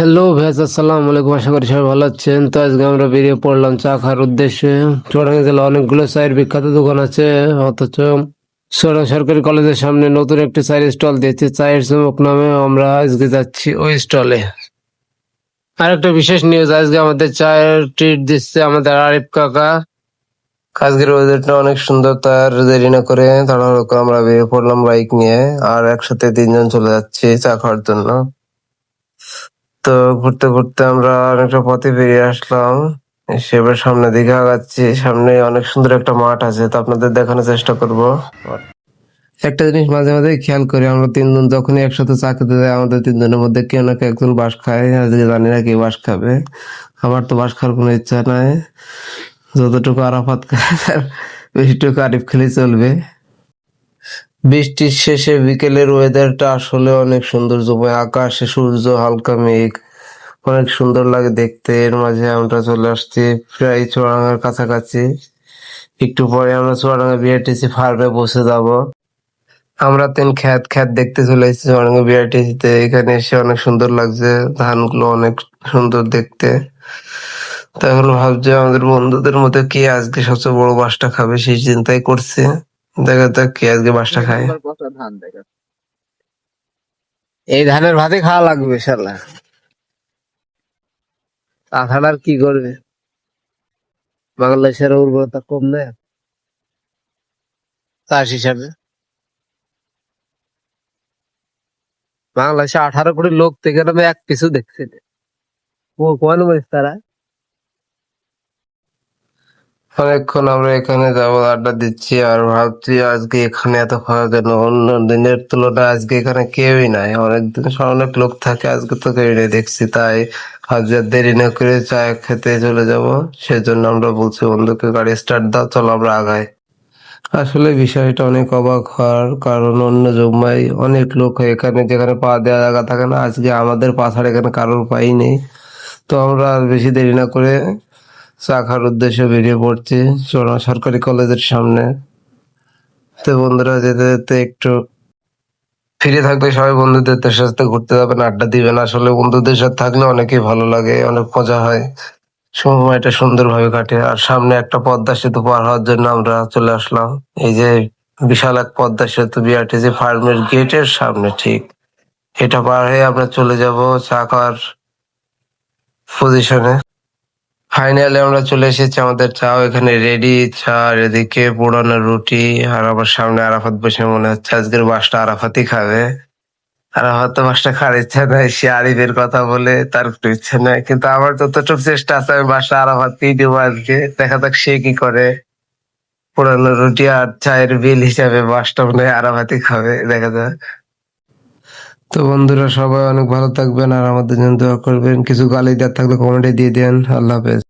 Hello veg আসসালামু আলাইকুম। আশা করি সবাই ভালো আছেন। তো আজকে আমরা বেরিয়ে পড়লাম চা খাওয়ার উদ্দেশ্যে। চুয়াডাঙ্গা জেলা অনেকগুলো চায়ের বিখ্যাত দোকান আছে। অথচ চুয়াডাঙ্গা সরকারি কলেজের সামনে নতুন একটি চায়ের স্টল দিয়েছে, চায়ের চুমুক নামে। আমরা আজকে যাচ্ছি ওই স্টলে। আর একটা বিশেষ নিউজ আজকে আমাদের চায়ের ট্রিট দিচ্ছে আমাদের আরিফ কাকা। আজকের ওয়েদারটা অনেক সুন্দর, তার দেরি না করে তাড়াহুড়ো করে আমরা বেরিয়ে পড়লাম বাইক নিয়ে। আর একসাথে তিনজন চলে যাচ্ছি চা খাওয়ার জন্য। তো ঘুরতে ঘুরতে আমরা অনেকটা পথে বেরিয়ে আসলাম। সেবার সামনে দিকে আগাচ্ছি। সামনে অনেক সুন্দর একটা মাঠ আছে, তো আপনাদের দেখানোর চেষ্টা করব। একটা জিনিস মাঝে মাঝে খেয়াল করি, আমরা তিনজন যখনই একসাথে চা খেতে যাই, আমাদের তিনজনের মধ্যে কেউ না কেউ একজন বাস খায়। আজকে জানি না কে বাস খাবে, আমার তো বাস খাওয়ার কোনো ইচ্ছা নাই। যতটুকু আরাফাত খায় বেশিটুকু আরিফ খেলে চলবে। বৃষ্টির শেষে বিকেলের ওয়েদারটা আসলে অনেক সৌন্দর্যময় আকাশে সূর্য, হালকা মেঘ, অনেক সুন্দর লাগে দেখতে। এর মাঝে আমরা চলে আসছি প্রায় চুয়াডাঙ্গার কাছাকাছি। একটু পরে আমরা চুয়াডাঙ্গা বিআরটিসি ফার্মে বসে যাব। আমরা তেন খ্যাত খ্যাত দেখতে চলে এসেছি চুয়াডাঙ্গা বিআরটিসি তে এখানে এসে অনেক সুন্দর লাগছে। ধানগুলো অনেক সুন্দর দেখতে। তাই ভাবছি আমাদের বন্ধুদের মধ্যে কে আজকে সবচেয়ে বড় বাসটা খাবে সেই চিন্তাই করছে। দেখা যাক কে আজকে বাসটা খায়। এই ধানের ভাতে খাওয়া লাগবে শালা তাছাড়া আর কি করবে? বাংলাদেশের উর্বরতা কম না চাষ হিসাবে। বাংলাদেশে আঠারো কোটি লোক থেকে আমি এক কিছু দেখছি কোন বলিস তারা? অনেকক্ষণ আমরা এখানে যাব, আড্ডা দিচ্ছি আর ভাবছি আজকে এখানে এত ফাঁকা কেন অন্য দিনের তুলনায় আজকে এখানে কেউই নাই। অনেক দিন অনেক লোক থাকে, আজকে তো কেউই নেই, দেখছি তাই ভাবছি আর দেরি না করে চা খেতে চলে যাব। সেজন্য আমরা বলছি, বন্ধুকে গাড়ি স্টার্ট দাও, চলো আমরা আগাই। আসলে বিষয়টা অনেক অবাক হওয়ার কারণ অন্য জম্মায় অনেক লোক এখানে যেখানে পা দেওয়া জায়গা থাকে না, আজকে আমাদের পা ছাড়া এখানে কারোর পাই নেই। তো আমরা আর বেশি দেরি না করে চা খাওয়ার উদ্দেশ্যে বেরিয়ে পড়ছি। চোরা সরকারি কলেজের সামনে। তো বন্ধুরা, যেতে যেতে একটু ফিরে থাকবে সবাই বন্ধুদের সাথে ঘুরতে যাবেন আড্ডা দিবেন আসলে বন্ধুদের সাথে থাকলে অনেকই ভালো লাগে, অনেক মজা হয়। সময়টা সুন্দরভাবে কাটে আর সামনে একটা পদ্মা সেতু পার হওয়ার জন্য আমরা চলে আসলাম। এই যে বিশাল এক পদ্মা সেতু বিআরটিসি ফার্মের গেটের সামনে, ঠিক। এটা পার হয়ে আমরা চলে যাব চা খাওয়ার পজিশনে ফাইনালি আমরা চলে এসেছি আমাদের চাও। এখানে রেডি, চা, এদিকে পোড়ানো রুটি, আর আমার সামনে আরাফাত বসে মনে হচ্ছে আজকের বাসটা আরাফাতই খাবে। আরাফাত তো বাসটা খাওয়ার ইচ্ছা নাই, সে আরিফের কথা বলে তার একটু ইচ্ছে নাই, কিন্তু আমার যতটুকু চেষ্টা আছে আমি বাসটা আরাফাতকেই দেবো আজকে। দেখা যাক সে কি করে। পোড়ানো রুটি আর চায়ের বিল হিসাবে বাসটা মনে হয় আরাফাতই খাবে, দেখা যাক। তো বন্ধুরা, সবাই অনেক ভালো থাকবেন আর আমাদের জন্য দোয়া করবেন। কিছু গালি দেওয়ার থাকলে কমেন্টে দিয়ে দেন। আল্লাহ হাফেজ।